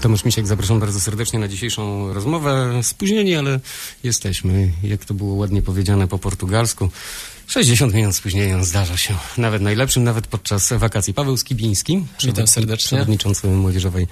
Tomasz Misiek, zapraszam bardzo serdecznie na dzisiejszą rozmowę. Spóźnieni, ale jesteśmy. Jak to było ładnie powiedziane po portugalsku. 60 minut spóźnienia zdarza się. Nawet najlepszym, nawet podczas wakacji. Paweł Skibiński, Witam serdecznie. przewodniczący Młodzieżowej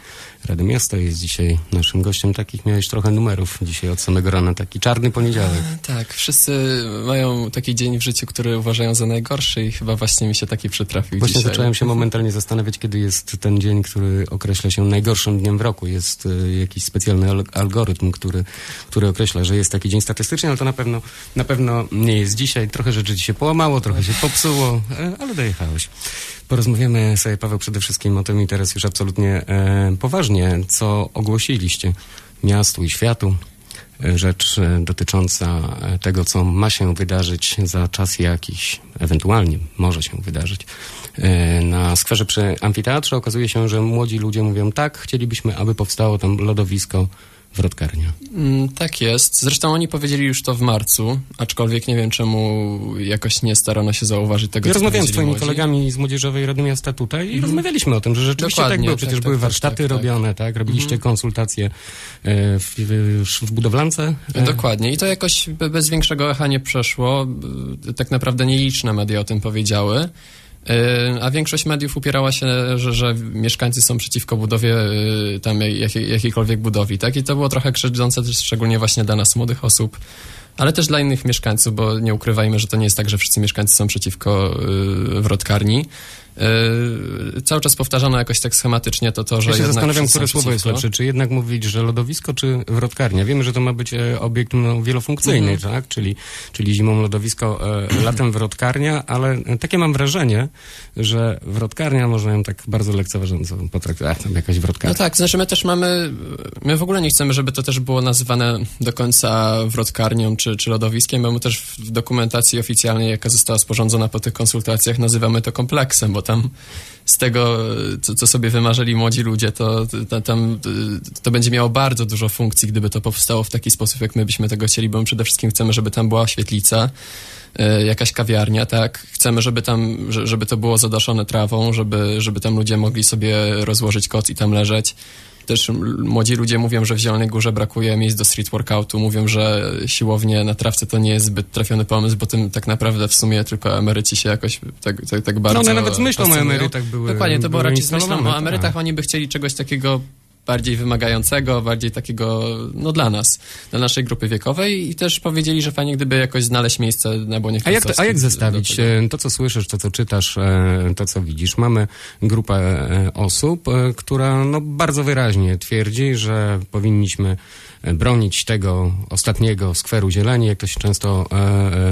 Rady Miasta, jest dzisiaj naszym gościem. Takich miałeś trochę numerów dzisiaj od samego rana. Taki czarny poniedziałek. Tak, wszyscy mają taki dzień w życiu, który uważają za najgorszy i chyba właśnie mi się taki przytrafił Właśnie dzisiaj. zacząłem się momentalnie zastanawiać, kiedy jest ten dzień, który określa się najgorszym dniem w roku. Jest y, jakiś specjalny al- algorytm, który, który określa, że jest taki dzień statystyczny, ale to na pewno, na pewno nie jest dzisiaj. Trochę rzeczy się połamało, trochę się popsuło, e, ale dojechałeś. Porozmawiamy sobie, Paweł, przede wszystkim o tym i teraz już absolutnie e, poważnie, co ogłosiliście miastu i światu. E, Rzecz e, dotycząca tego, co ma się wydarzyć za czas jakiś, ewentualnie może się wydarzyć. Na skwerze przy amfiteatrze okazuje się, że młodzi ludzie mówią tak, chcielibyśmy, aby powstało tam lodowisko wrotkarnia. Mm, tak jest. Zresztą oni powiedzieli już to w marcu, aczkolwiek nie wiem czemu jakoś nie starano się zauważyć tego, Ja co rozmawiałem z twoimi młodzi. kolegami z Młodzieżowej Rady Miasta tutaj i rozmawialiśmy o tym, że rzeczywiście tak Dokładnie, było. tak, Przecież tak, były tak, warsztaty tak, tak. robione, tak? Robiliście konsultacje e, w, w, w budowlance? E, Dokładnie. I to jakoś be- bez większego echa nie przeszło. Tak naprawdę nieliczne media o tym powiedziały. Y, A większość mediów upierała się, że, że mieszkańcy są przeciwko budowie y, tam jakiej, jakiejkolwiek budowli, tak? I to było trochę krzywdzące, szczególnie właśnie dla nas, młodych osób, ale też dla innych mieszkańców, bo nie ukrywajmy, że to nie jest tak, że wszyscy mieszkańcy są przeciwko y, wrotkarni. Y, Cały czas powtarzano jakoś tak schematycznie to, to że Ja się zastanawiam, które słowo jest lepsze. Czy jednak mówić, że lodowisko, czy wrotkarnia? Wiemy, że to ma być e, obiekt no, wielofunkcyjny, Mhm. tak? Czyli, czyli zimą lodowisko, e, latem wrotkarnia, ale e, takie mam wrażenie, że wrotkarnia można ją tak bardzo lekceważąco potraktować. Tam jakaś wrotkarnia. No tak, znaczy my też mamy, my w ogóle nie chcemy, żeby to też było nazywane do końca wrotkarnią czy, czy lodowiskiem, bo my też w dokumentacji oficjalnej, jaka została sporządzona po tych konsultacjach, nazywamy to kompleksem, bo tam z tego, co, co sobie wymarzyli młodzi ludzie, to, to, tam, to będzie miało bardzo dużo funkcji, gdyby to powstało w taki sposób, jak my byśmy tego chcieli, bo my przede wszystkim chcemy, żeby tam była świetlica, e, jakaś kawiarnia, tak? Chcemy, żeby tam, że- żeby to było zadaszone trawą, żeby, żeby tam ludzie mogli sobie rozłożyć koc i tam leżeć. Też młodzi ludzie mówią, że w Zielonej Górze brakuje miejsc do street workoutu. Mówią, że siłownie na trawce to nie jest zbyt trafiony pomysł, bo tym tak naprawdę w sumie tylko emeryci się jakoś tak, tak, tak bardzo No one nawet myślą o emerytach były Dokładnie, to było raczej z myślą o emerytach. tak. Oni by chcieli czegoś takiego bardziej wymagającego, bardziej takiego, no dla nas, dla naszej grupy wiekowej i też powiedzieli, że fajnie gdyby jakoś znaleźć miejsce na Błonie A jak, a Królewskiej jak zestawić e, to, co słyszysz, to, co czytasz, e, to, co widzisz? Mamy grupę e, osób, która no, bardzo wyraźnie twierdzi, że powinniśmy bronić tego ostatniego skweru zieleni, jak to się często e,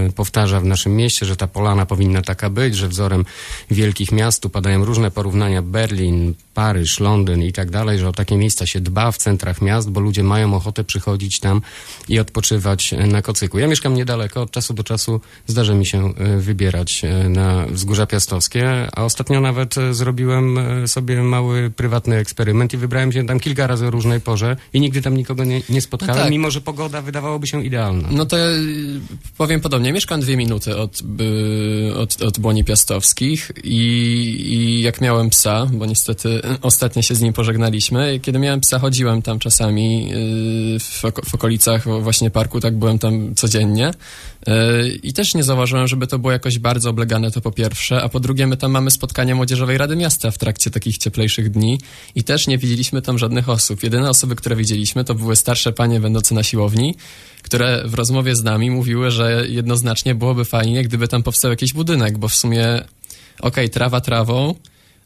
e, powtarza w naszym mieście, że ta polana powinna taka być, że wzorem wielkich miast tu padają różne porównania Berlin, Paryż, Londyn i tak dalej, że o takie miejsca się dba w centrach miast, bo ludzie mają ochotę przychodzić tam i odpoczywać e, na kocyku. Ja mieszkam niedaleko, od czasu do czasu zdarza mi się e, wybierać e, na Wzgórza Piastowskie, a ostatnio nawet e, zrobiłem e, sobie mały prywatny eksperyment i wybrałem się tam kilka razy o różnej porze i nigdy tam nikogo nie, nie spotkałem, tak. mimo że pogoda wydawałoby się idealna. No to y, powiem podobnie. Mieszkam dwie minuty od, y, od, od Błoni Piastowskich i, i jak miałem psa, bo niestety ostatnio się z nim pożegnaliśmy, kiedy miałem psa chodziłem tam czasami y, w, oko- w okolicach właśnie parku, tak byłem tam codziennie y, i też nie zauważyłem, żeby to było jakoś bardzo oblegane, to po pierwsze, a po drugie my tam mamy spotkanie Młodzieżowej Rady Miasta w trakcie takich cieplejszych dni i też nie widzieliśmy tam żadnych osób. Jedyne osoby, które widzieliśmy, to były starsze panie będące na siłowni, które w rozmowie z nami mówiły, że jednoznacznie byłoby fajnie, gdyby tam powstał jakiś budynek, bo w sumie, okej, trawa trawą,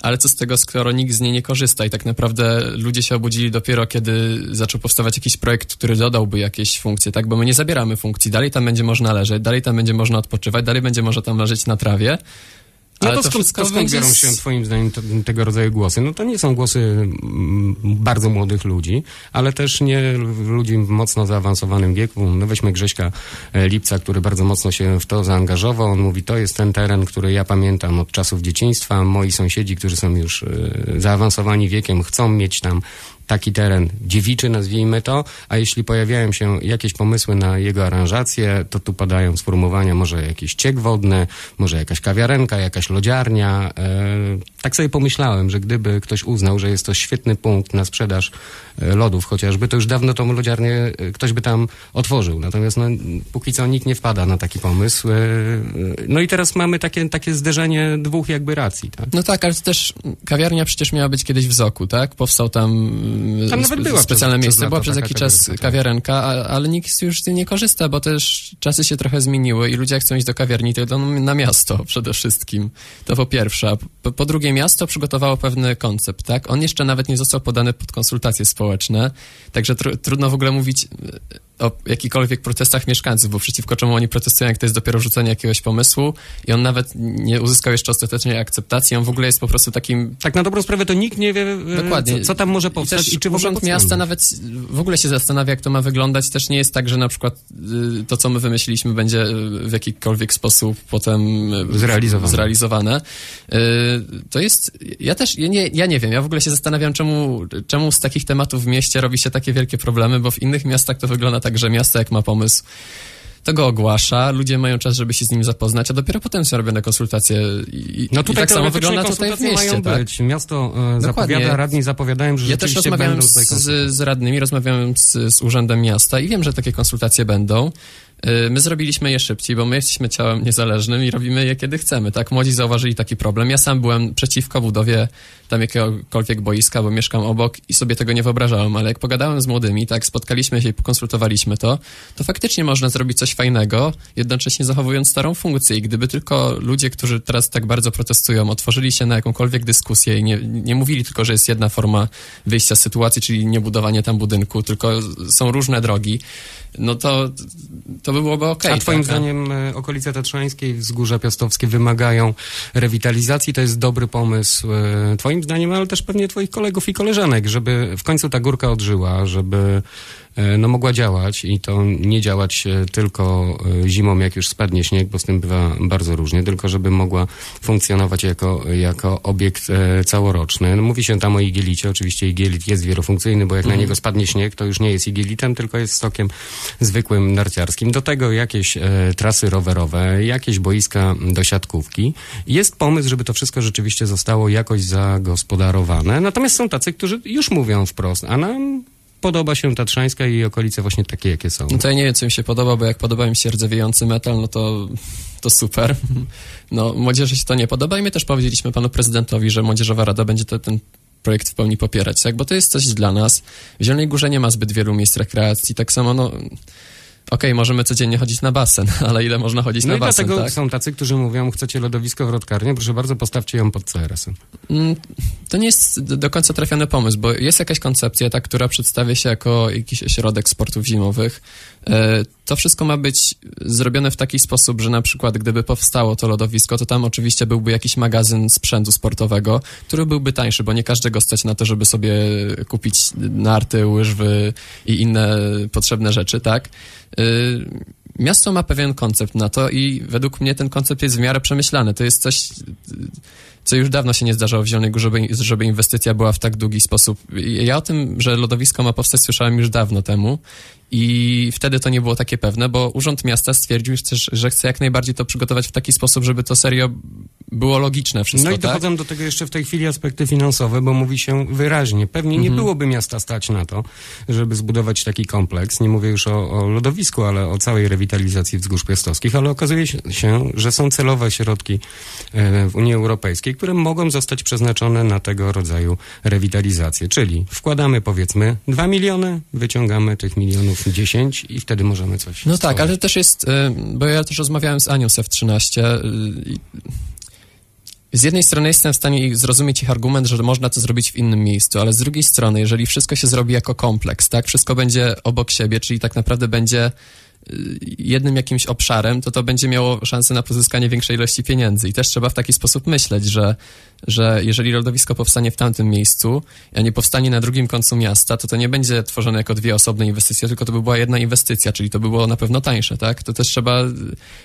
ale co z tego, skoro nikt z niej nie korzysta i tak naprawdę ludzie się obudzili dopiero, kiedy zaczął powstawać jakiś projekt, który dodałby jakieś funkcje, tak? Bo my nie zabieramy funkcji, dalej tam będzie można leżeć, dalej tam będzie można odpoczywać, dalej będzie można tam leżeć na trawie. No ale to, skąd, to skąd biorą się twoim zdaniem to, tego rodzaju głosy? No to nie są głosy mm, bardzo młodych ludzi, ale też nie ludzi w mocno zaawansowanym wieku. No weźmy Grześka e, Lipca, który bardzo mocno się w to zaangażował. On mówi, to jest ten teren, który ja pamiętam od czasów dzieciństwa. Moi sąsiedzi, którzy są już e, zaawansowani wiekiem, chcą mieć tam taki teren dziewiczy, nazwijmy to, a jeśli pojawiają się jakieś pomysły na jego aranżację, to tu padają sformułowania może jakiś ciek wodny, może jakaś kawiarenka, jakaś lodziarnia. E, tak sobie pomyślałem, że gdyby ktoś uznał, że jest to świetny punkt na sprzedaż e, lodów chociażby, to już dawno tą lodziarnię e, ktoś by tam otworzył. Natomiast no, póki co nikt nie wpada na taki pomysł. No i teraz mamy takie, takie zderzenie dwóch jakby racji. Tak? No tak, ale też kawiarnia przecież miała być kiedyś w Zoku, tak? Powstał tam, Tam nawet była specjalne miejsce, była przez jakiś czas kawiarenka, ale nikt już z tym nie korzysta, bo też czasy się trochę zmieniły i ludzie chcą iść do kawiarni, to idą na miasto przede wszystkim. To po pierwsze. Po, po drugie, miasto przygotowało pewny koncept, tak? On jeszcze nawet nie został podany pod konsultacje społeczne, także tru, trudno w ogóle mówić o jakichkolwiek protestach mieszkańców, bo przeciwko czemu oni protestują, jak to jest dopiero rzucenie jakiegoś pomysłu i on nawet nie uzyskał jeszcze ostatecznej akceptacji, on w ogóle jest po prostu takim Tak na dobrą sprawę to nikt nie wie, e, Dokładnie. Co, co tam może I powstać też i, czy w ogóle Urząd. Miasta nawet w ogóle się zastanawia, jak to ma wyglądać. Też nie jest tak, że na przykład y, to, co my wymyśliliśmy, będzie y, w jakikolwiek sposób potem y, Zrealizowane. zrealizowane. To jest, ja też, ja nie, ja nie wiem, ja w ogóle się zastanawiam, czemu, czemu z takich tematów w mieście robi się takie wielkie problemy, bo w innych miastach to wygląda tak, że miasto jak ma pomysł, to go ogłasza, ludzie mają czas, żeby się z nim zapoznać, a dopiero potem są robione konsultacje i, i- No i tutaj tak samo wygląda tutaj w mieście, mają tak? być. Miasto e, zapowiada, radni zapowiadają, że Ja też rozmawiałem z, konsultacje. z radnymi, rozmawiałem z, z Urzędem Miasta i wiem, że takie konsultacje będą. Y, My zrobiliśmy je szybciej, bo my jesteśmy ciałem niezależnym i robimy je kiedy chcemy, tak? Młodzi zauważyli taki problem. Ja sam byłem przeciwko budowie tam jakiegokolwiek boiska, bo mieszkam obok i sobie tego nie wyobrażałem, ale jak pogadałem z młodymi, tak, spotkaliśmy się i pokonsultowaliśmy to, to faktycznie można zrobić coś fajnego, jednocześnie zachowując starą funkcję i gdyby tylko ludzie, którzy teraz tak bardzo protestują, otworzyli się na jakąkolwiek dyskusję i nie, nie mówili tylko, że jest jedna forma wyjścia z sytuacji, czyli nie budowanie tam budynku, tylko są różne drogi, no to, to by byłoby okej. A twoim tak? zdaniem e, okolice tatrzańskie i wzgórza piastowskie wymagają rewitalizacji? To jest dobry pomysł e, twoim zdaniem, ale też pewnie twoich kolegów i koleżanek, żeby w końcu ta górka odżyła, żeby no, mogła działać i to nie działać e, tylko e, zimą, jak już spadnie śnieg, bo z tym bywa bardzo różnie, tylko żeby mogła funkcjonować jako, jako obiekt e, całoroczny. No, mówi się tam o igielicie, oczywiście igielit jest wielofunkcyjny, bo jak na niego spadnie śnieg, to już nie jest igielitem, tylko jest stokiem zwykłym narciarskim. Do tego jakieś e, trasy rowerowe, jakieś boiska do siatkówki. Jest pomysł, żeby to wszystko rzeczywiście zostało jakoś zagospodarowane. Natomiast są tacy, którzy już mówią wprost, a nam podoba się Tatrzańska i okolice właśnie takie, jakie są. No to ja nie wiem, co mi się podoba, bo jak podoba mi się rdzewiejący metal, no to, to super. No, młodzieży się to nie podoba i my też powiedzieliśmy panu prezydentowi, że Młodzieżowa Rada będzie te, ten projekt w pełni popierać, tak? Bo to jest coś dla nas. W Zielonej Górze nie ma zbyt wielu miejsc rekreacji, tak samo, no... Okej, możemy codziennie chodzić na basen, ale ile można chodzić No na i basen, dlatego tak? są tacy, którzy mówią, chcecie lodowisko w Rodkarnie, proszę bardzo, postawcie ją pod CRS-em. Mm, To nie jest do do końca trafiony pomysł, bo jest jakaś koncepcja, ta, która przedstawia się jako jakiś ośrodek sportów zimowych. E, To wszystko ma być zrobione w taki sposób, że na przykład gdyby powstało to lodowisko, to tam oczywiście byłby jakiś magazyn sprzętu sportowego, który byłby tańszy, bo nie każdego stać na to, żeby sobie kupić narty, łyżwy i inne potrzebne rzeczy, tak? E, Miasto ma pewien koncept na to i według mnie ten koncept jest w miarę przemyślany. To jest coś, co już dawno się nie zdarzało w Zielonej Górze, żeby, żeby inwestycja była w tak długi sposób. Ja o tym, że lodowisko ma powstać, słyszałem już dawno temu i wtedy to nie było takie pewne, bo Urząd Miasta stwierdził że chce jak najbardziej to przygotować w taki sposób, żeby to serio było logiczne wszystko, No i tak? dochodzą do tego jeszcze w tej chwili aspekty finansowe, bo mówi się wyraźnie, pewnie Mhm. nie byłoby miasta stać na to, żeby zbudować taki kompleks. Nie mówię już o, o lodowisku, ale o całej rewitalizacji wzgórz piastowskich, ale okazuje się- się, że są celowe środki e, w Unii Europejskiej, które mogą zostać przeznaczone na tego rodzaju rewitalizację. Czyli wkładamy powiedzmy 2 miliony, wyciągamy tych milionów 10 i wtedy możemy coś No tak, stworzyć. ale też jest, y, bo ja też rozmawiałem z Anią F13 y, i z jednej strony jestem w stanie zrozumieć ich argument, że można to zrobić w innym miejscu, ale z drugiej strony, jeżeli wszystko się zrobi jako kompleks, tak, wszystko będzie obok siebie, czyli tak naprawdę będzie jednym jakimś obszarem, to to będzie miało szansę na pozyskanie większej ilości pieniędzy. I też trzeba w taki sposób myśleć, że, że jeżeli lodowisko powstanie w tamtym miejscu, a nie powstanie na drugim końcu miasta, to to nie będzie tworzone jako dwie osobne inwestycje, tylko to by była jedna inwestycja, czyli to by było na pewno tańsze, tak? To też trzeba,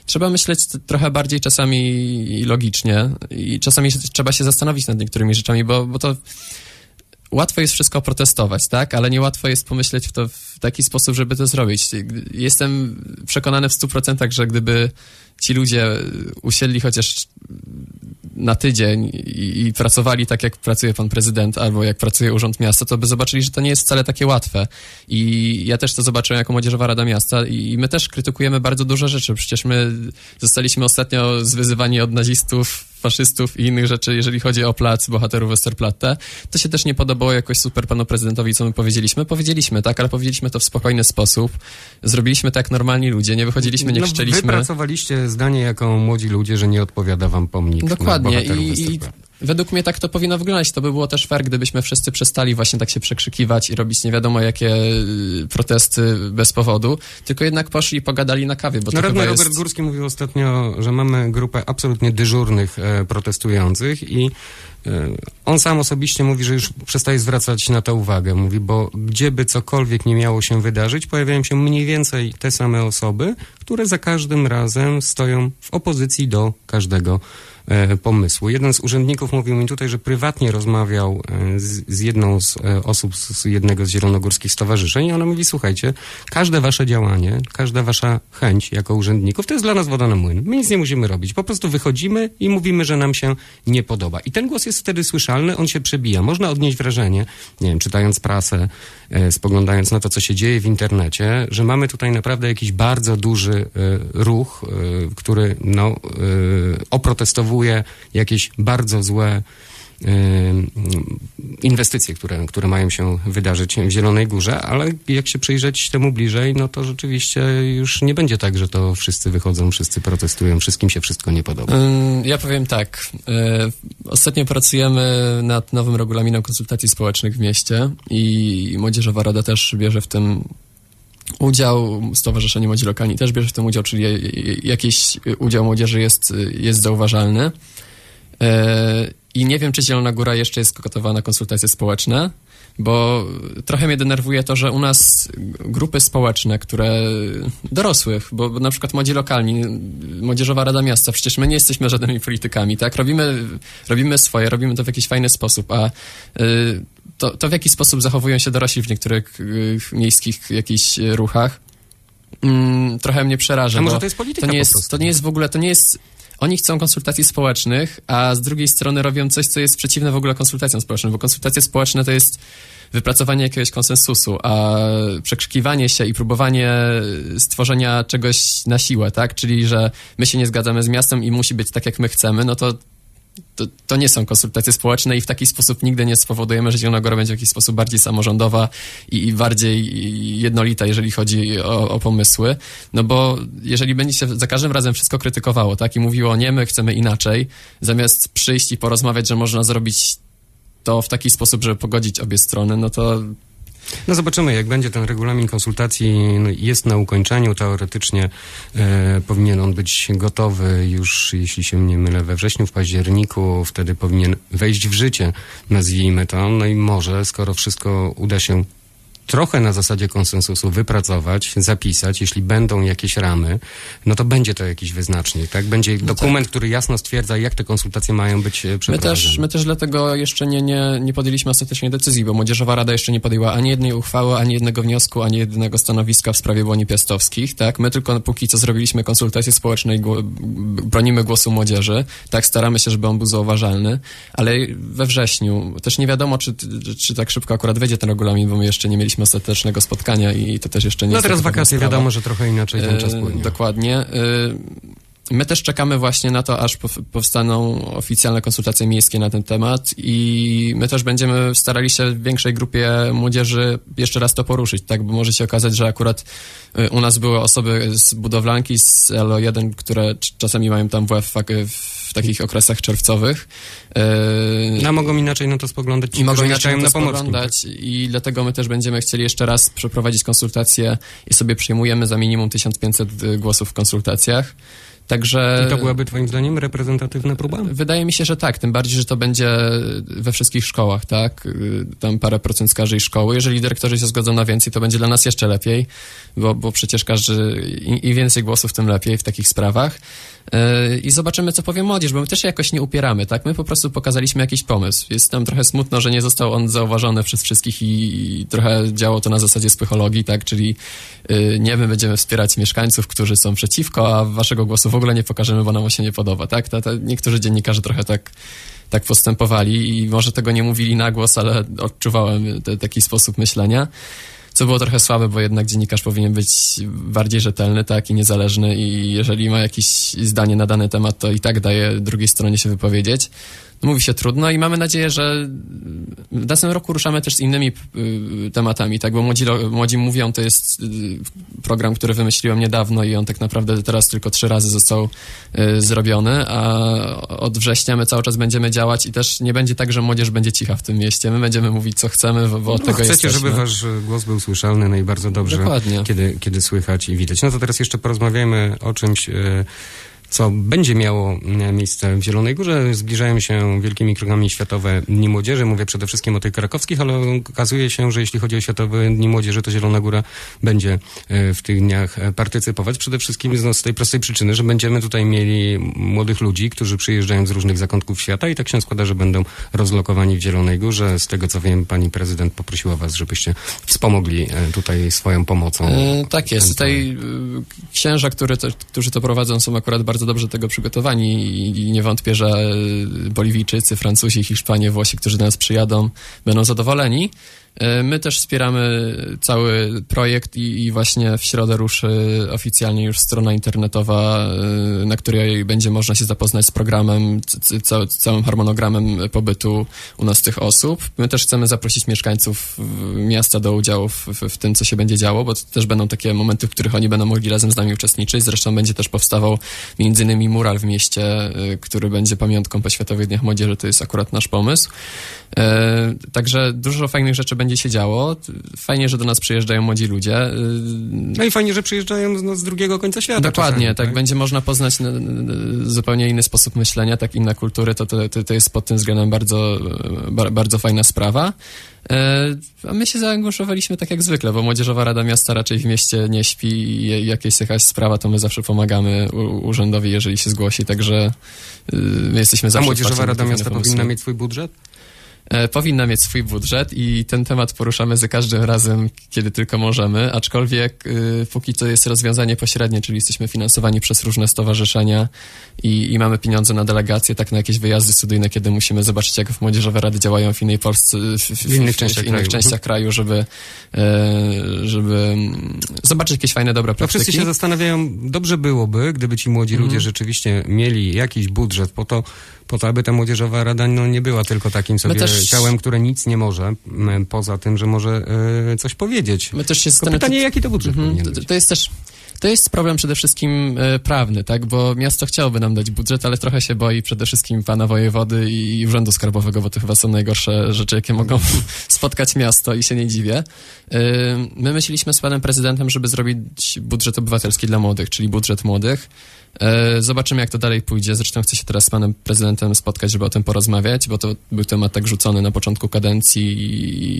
trzeba myśleć trochę bardziej czasami logicznie i czasami trzeba się zastanowić nad niektórymi rzeczami, bo, bo to łatwo jest wszystko protestować, tak? Ale niełatwo jest pomyśleć w to w taki sposób, żeby to zrobić. Jestem przekonany w 100%, że gdyby ci ludzie usiedli chociaż na tydzień i, i, pracowali tak, jak pracuje pan prezydent albo jak pracuje Urząd Miasta, to by zobaczyli, że to nie jest wcale takie łatwe. I ja też to zobaczyłem jako Młodzieżowa Rada Miasta i my też krytykujemy bardzo dużo rzeczy. Przecież my zostaliśmy ostatnio zwyzywani od nazistów, faszystów i innych rzeczy, jeżeli chodzi o plac bohaterów Westerplatte. To się też nie podobało jakoś super panu prezydentowi, co my powiedzieliśmy. Powiedzieliśmy, tak, ale powiedzieliśmy to w spokojny sposób. Zrobiliśmy tak jak normalni ludzie, nie wychodziliśmy, nie no, krzyczeliśmy. Wypracowaliście zdanie jako młodzi ludzie, że nie odpowiada wam pomnik Dokładnie. I, i według mnie tak to powinno wyglądać. To by było też fair, gdybyśmy wszyscy przestali właśnie tak się przekrzykiwać i robić nie wiadomo jakie y, protesty bez powodu, tylko jednak poszli i pogadali na kawie, bo no, to Radny chyba Robert jest... Górski mówił ostatnio, że mamy grupę absolutnie dyżurnych e, protestujących i e, on sam osobiście mówi, że już przestaje zwracać na to uwagę. Mówi, bo gdzieby cokolwiek nie miało się wydarzyć, pojawiają się mniej więcej te same osoby, które za każdym razem stoją w opozycji do każdego pomysłu. Jeden z urzędników mówił mi tutaj, że prywatnie rozmawiał e, z, z jedną z e, osób z, jednego z zielonogórskich stowarzyszeń i ona mówi, słuchajcie, każde wasze działanie, każda wasza chęć jako urzędników, to jest dla nas woda na młyn. My nic nie musimy robić. Po prostu wychodzimy i mówimy, że nam się nie podoba. I ten głos jest wtedy słyszalny, on się przebija. Można odnieść wrażenie, nie wiem, czytając prasę, e, spoglądając na to, co się dzieje w internecie, że mamy tutaj naprawdę jakiś bardzo duży e, ruch, e, który no, e, jakieś bardzo złe e, inwestycje, które, które mają się wydarzyć w Zielonej Górze, ale jak się przyjrzeć temu bliżej, no to rzeczywiście już nie będzie tak, że to wszyscy wychodzą, wszyscy protestują, wszystkim się wszystko nie podoba. Ym, Ja powiem tak. y, Ostatnio pracujemy nad nowym regulaminem konsultacji społecznych w mieście i Młodzieżowa Rada też bierze w tym udział, Stowarzyszenie Młodzi Lokalni też bierze w tym udział, czyli jakiś udział młodzieży jest, jest zauważalny. Y, I nie wiem, czy Zielona Góra jeszcze jest gotowa na konsultacje społeczne, bo trochę mnie denerwuje to, że u nas grupy społeczne, które dorosłych, bo na przykład młodzi lokalni, Młodzieżowa Rada Miasta, przecież my nie jesteśmy żadnymi politykami, tak? Robimy, robimy swoje, robimy to w jakiś fajny sposób, a y, to, to w jaki sposób zachowują się dorośli w niektórych y, miejskich jakichś ruchach, mm, trochę mnie przeraża. A może to jest polityka to nie jest, to nie jest w ogóle, to nie jest oni chcą konsultacji społecznych, a z drugiej strony robią coś, co jest przeciwne w ogóle konsultacjom społecznym, bo konsultacje społeczne to jest wypracowanie jakiegoś konsensusu, a przekrzykiwanie się i próbowanie stworzenia czegoś na siłę, tak? Czyli, że my się nie zgadzamy z miastem i musi być tak, jak my chcemy, no to to, to nie są konsultacje społeczne i w taki sposób nigdy nie spowodujemy, że Zielona Góra będzie w jakiś sposób bardziej samorządowa i, i bardziej jednolita, jeżeli chodzi o, o pomysły. No bo jeżeli będzie się za każdym razem wszystko krytykowało, tak, i mówiło, nie, my chcemy inaczej, zamiast przyjść i porozmawiać, że można zrobić to w taki sposób, żeby pogodzić obie strony, no to No zobaczymy, jak będzie ten regulamin konsultacji, no, jest na ukończeniu, teoretycznie e, powinien on być gotowy już, jeśli się nie mylę, we wrześniu, w październiku, wtedy powinien wejść w życie, nazwijmy to, no i może, skoro wszystko uda się trochę na zasadzie konsensusu wypracować, zapisać, jeśli będą jakieś ramy, no to będzie to jakiś wyznacznik, tak? Będzie dokument, który jasno stwierdza, jak te konsultacje mają być e, My przeprowadzone. też, my też dlatego jeszcze nie, nie, nie podjęliśmy ostatecznie decyzji, bo Młodzieżowa Rada jeszcze nie podjęła ani jednej uchwały, ani jednego wniosku, ani jednego stanowiska w sprawie błoni piastowskich, tak? My tylko póki co zrobiliśmy konsultacje społeczne i bronimy głosu młodzieży, tak? Staramy się, żeby on był zauważalny, ale we wrześniu też nie wiadomo, czy, czy tak szybko akurat wejdzie ten regulamin, bo my jeszcze nie mieliśmy ostatecznego spotkania i to też jeszcze nie No jest teraz taka pewna wakacje, sprawa. wiadomo, że trochę inaczej ten czas E, płynie. Dokładnie. E, My też czekamy właśnie na to, aż pow- powstaną oficjalne konsultacje miejskie na ten temat i my też będziemy starali się w większej grupie młodzieży jeszcze raz to poruszyć, tak? Bo może się okazać, że akurat y, u nas były osoby z budowlanki, z LO1, które cz- czasami mają tam WF w, w takich okresach czerwcowych. Y, No, mogą inaczej na to spoglądać ci, i mogą inaczej na to tak? spoglądać i dlatego my też będziemy chcieli jeszcze raz przeprowadzić konsultacje i sobie przyjmujemy za minimum 1500 głosów w konsultacjach. Także I to byłaby twoim zdaniem reprezentatywna próba? Wydaje mi się, że tak, tym bardziej, że to będzie we wszystkich szkołach, tak? Tam parę procent z każdej szkoły. Jeżeli dyrektorzy się zgodzą na więcej, to będzie dla nas jeszcze lepiej, bo, bo przecież każdy, im więcej głosów, tym lepiej w takich sprawach. Y, I zobaczymy, co powie młodzież, bo my też jakoś nie upieramy, tak? My po prostu pokazaliśmy jakiś pomysł. Jest nam trochę smutno, że nie został on zauważony przez wszystkich i, i trochę działo to na zasadzie psychologii, tak? Czyli y, nie my będziemy wspierać mieszkańców, którzy są przeciwko, a waszego głosu w ogóle nie pokażemy, bo nam się nie podoba, tak? To, to niektórzy dziennikarze trochę tak, tak postępowali i może tego nie mówili na głos, ale odczuwałem te, taki sposób myślenia. Co było trochę słabe, bo jednak dziennikarz powinien być bardziej rzetelny, tak, i niezależny i jeżeli ma jakieś zdanie na dany temat, to i tak daje drugiej stronie się wypowiedzieć. Mówi się trudno i mamy nadzieję, że w następnym roku ruszamy też z innymi y, tematami, tak, bo młodzi, młodzi mówią, to jest y, program, który wymyśliłem niedawno i on tak naprawdę teraz tylko trzy razy został y, zrobiony, a od września my cały czas będziemy działać i też nie będzie tak, że młodzież będzie cicha w tym mieście. My będziemy mówić, co chcemy, bo No, tego chcecie, jesteśmy. żeby wasz głos był słyszalny, no i bardzo dobrze, Dokładnie. Kiedy, kiedy słychać i widać. No to teraz jeszcze porozmawiajmy o czymś, e, co będzie miało e, miejsce w Zielonej Górze. Zbliżają się wielkimi krokami Światowe Dni Młodzieży. Mówię przede wszystkim o tych krakowskich, ale okazuje się, że jeśli chodzi o Światowe Dni Młodzieży, to Zielona Góra będzie e, w tych dniach e, partycypować. Przede wszystkim z, no, z tej prostej przyczyny, że będziemy tutaj mieli młodych ludzi, którzy przyjeżdżają z różnych zakątków świata i tak się składa, że będą rozlokowani w Zielonej Górze. Z tego co wiem, pani prezydent poprosiła was, żebyście wspomogli tutaj swoją pomocą. Tak jest. Tutaj księża, które to, którzy to prowadzą, są akurat bardzo dobrze do tego przygotowani i, nie wątpię, że Boliwijczycy, Francuzi, Hiszpanie, Włosi, którzy do nas przyjadą, będą zadowoleni. E, My też wspieramy cały projekt i, i właśnie w środę ruszy oficjalnie już strona internetowa, e, na której będzie można się zapoznać z programem, ca- całym harmonogramem pobytu u nas tych osób. My też chcemy zaprosić mieszkańców miasta do udziału w, w, w tym, co się będzie działo, bo też będą takie momenty, w których oni będą mogli razem z nami uczestniczyć. Zresztą będzie też powstawał między innymi mural w mieście, y, który będzie pamiątką po Światowych Dniach Młodzieży. To jest akurat nasz pomysł. E, Także dużo fajnych rzeczy będzie się działo. Fajnie, że do nas przyjeżdżają młodzi ludzie. Y, No i fajnie, że przyjeżdżają z, no, z drugiego końca świata. Dokładnie, czasami, tak, będzie można poznać zupełnie inny sposób myślenia, tak inne kultury, to, to, to- to jest pod tym względem bardzo, e, ba, bardzo fajna sprawa. E, A my się zaangażowaliśmy tak jak zwykle, bo Młodzieżowa Rada Miasta raczej w mieście nie śpi i je- jakieś jakaś sprawa, to my zawsze pomagamy urzędowi, jeżeli się zgłosi, także my jesteśmy A zawsze Młodzieżowa otwarci na Rada Miasta pomysły. powinna mieć swój budżet? E, powinna mieć swój budżet i ten temat poruszamy za każdym razem, kiedy tylko możemy, aczkolwiek y, póki co jest rozwiązanie pośrednie, czyli jesteśmy finansowani przez różne stowarzyszenia i, i mamy pieniądze na delegacje, tak na jakieś wyjazdy studyjne, kiedy musimy zobaczyć, jak młodzieżowe rady działają w innej Polsce, w, w, W innych częściach w innych kraju. częściach kraju, żeby, e, żeby mm, zobaczyć jakieś fajne, dobre No praktyki. wszyscy się zastanawiają, dobrze byłoby, gdyby ci młodzi Mhm. ludzie rzeczywiście mieli jakiś budżet po to, po to, aby ta młodzieżowa rada no, nie była tylko takim sobie też- ciałem, które nic nie może, poza tym, że może e, coś powiedzieć. My też się Tylko pytanie, jaki to budżet Mhm. To, to jest też. To jest problem przede wszystkim e, prawny, tak? Bo miasto chciałoby nam dać budżet, ale trochę się boi przede wszystkim pana wojewody i Urzędu Skarbowego, bo to chyba są najgorsze rzeczy, jakie mogą spotkać miasto i się nie dziwię. E, My myśleliśmy z panem prezydentem, żeby zrobić budżet obywatelski dla młodych, czyli budżet młodych. E, Zobaczymy, jak to dalej pójdzie. Zresztą chcę się teraz z panem prezydentem spotkać, żeby o tym porozmawiać, bo to był temat tak rzucony na początku kadencji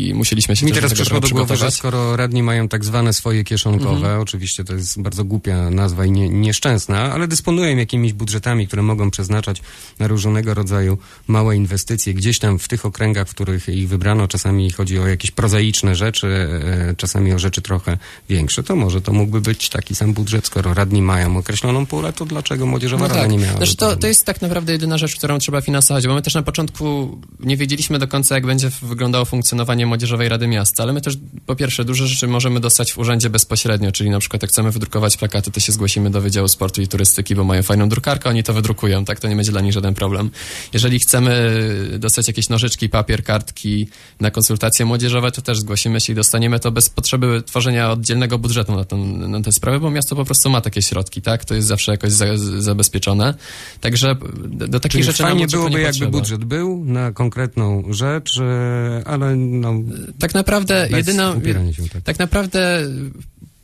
i musieliśmy się Mi teraz przyszło do głowy, że skoro radni mają tak zwane swoje kieszonkowe, Mhm. oczywiście to jest bardzo głupia nazwa i nie, nieszczęsna, ale dysponują jakimiś budżetami, które mogą przeznaczać na różnego rodzaju małe inwestycje gdzieś tam w tych okręgach, w których ich wybrano. Czasami chodzi o jakieś prozaiczne rzeczy, e, czasami o rzeczy trochę większe. To może to mógłby być taki sam budżet, skoro radni mają określoną pulę, to dlaczego młodzieżowa rada nie miała? Znaczy to, to jest tak naprawdę jedyna rzecz, którą trzeba finansować, bo my też na początku nie wiedzieliśmy do końca, jak będzie wyglądało funkcjonowanie Młodzieżowej Rady Miasta, ale my też po pierwsze duże rzeczy możemy dostać w urzędzie bezpośrednio, czyli na przykład jak chcemy wydrukować plakaty, to się zgłosimy do Wydziału Sportu i Turystyki, bo mają fajną drukarkę, oni to wydrukują, tak, to nie będzie dla nich żaden problem. Jeżeli chcemy dostać jakieś nożyczki, papier, kartki na konsultacje młodzieżowe, to też zgłosimy się i dostaniemy to bez potrzeby tworzenia oddzielnego budżetu na, ten, na tę sprawę, bo miasto po prostu ma takie środki, tak, to jest zawsze jakoś za, zabezpieczone. Także do, do takich Czyli rzeczy fajnie byłoby, jakby potrzeba. budżet był na konkretną rzecz, e, ale no, Tak naprawdę się tak. tak naprawdę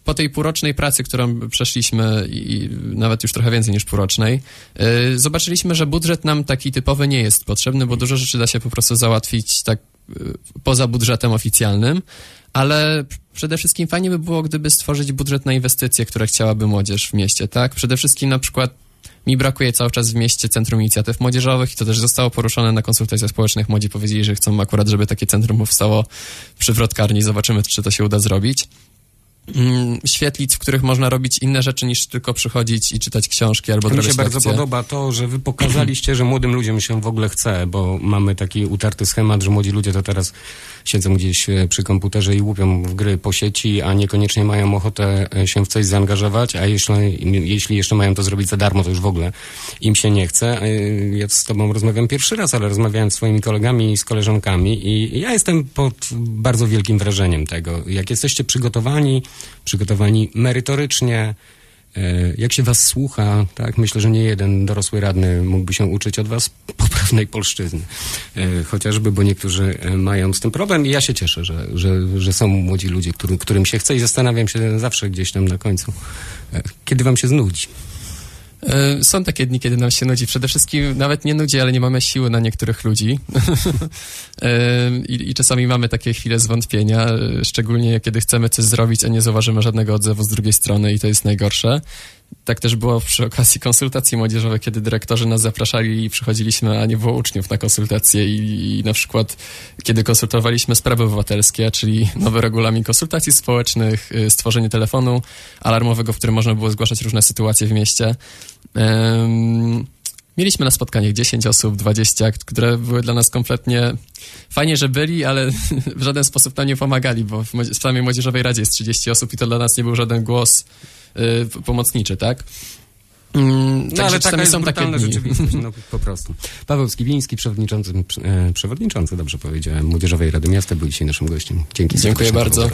po tej półrocznej pracy, którą przeszliśmy i nawet już trochę więcej niż półrocznej, y, zobaczyliśmy, że budżet nam taki typowy nie jest potrzebny, bo dużo rzeczy da się po prostu załatwić tak y, poza budżetem oficjalnym, ale przede wszystkim fajnie by było, gdyby stworzyć budżet na inwestycje, które chciałaby młodzież w mieście, tak? Przede wszystkim na przykład mi brakuje cały czas w mieście Centrum Inicjatyw Młodzieżowych i to też zostało poruszone na konsultacjach społecznych. Młodzi powiedzieli, że chcą akurat, żeby takie centrum powstało przy wrotkarni. Zobaczymy, czy to się uda zrobić. Mm, Świetlic, w których można robić inne rzeczy niż tylko przychodzić i czytać książki albo Mi się robić bardzo lekcje. podoba to, że wy pokazaliście, że młodym ludziom się w ogóle chce, bo mamy taki utarty schemat, że młodzi ludzie to teraz siedzą gdzieś e, przy komputerze i łupią w gry po sieci, a niekoniecznie mają ochotę e, się w coś zaangażować, a jeśli, jeśli jeszcze mają to zrobić za darmo, to już w ogóle im się nie chce. E, Ja z tobą rozmawiam pierwszy raz, ale rozmawiałem z swoimi kolegami i z koleżankami i ja jestem pod bardzo wielkim wrażeniem tego, jak jesteście przygotowani, przygotowani merytorycznie, E, Jak się was słucha, tak, myślę, że nie jeden dorosły radny mógłby się uczyć od was poprawnej polszczyzny. E, Chociażby, bo niektórzy e, mają z tym problem i ja się cieszę, że, że, że są młodzi ludzie, którym, którym się chce i zastanawiam się zawsze gdzieś tam na końcu, kiedy wam się znudzi. E, Są takie dni, kiedy nam się nudzi. Przede wszystkim nawet nie nudzi, ale nie mamy siły na niektórych ludzi. E, I, I czasami mamy takie chwile zwątpienia, e, szczególnie kiedy chcemy coś zrobić, a nie zauważymy żadnego odzewu z drugiej strony i to jest najgorsze. Tak też było przy okazji konsultacji młodzieżowych, kiedy dyrektorzy nas zapraszali i przychodziliśmy, a nie było uczniów na konsultacje i, i na przykład kiedy konsultowaliśmy sprawy obywatelskie, czyli nowy regulamin konsultacji społecznych, y, stworzenie telefonu alarmowego, w którym można było zgłaszać różne sytuacje w mieście. Em, Mieliśmy na spotkaniach 10 osób, 20, które były dla nas kompletnie fajnie, że byli, ale w żaden sposób nam nie pomagali, bo w, samej Młodzieżowej Radzie jest 30 osób i to dla nas nie był żaden głos pomocniczy, tak? Mm, No także ale taka są takie dni. rzeczywistość, no po prostu. Paweł Skibiński, przewodniczący, e, przewodniczący, dobrze powiedziałem, Młodzieżowej Rady Miasta, był dzisiaj naszym gościem. Dzięki. Dziękuję bardzo.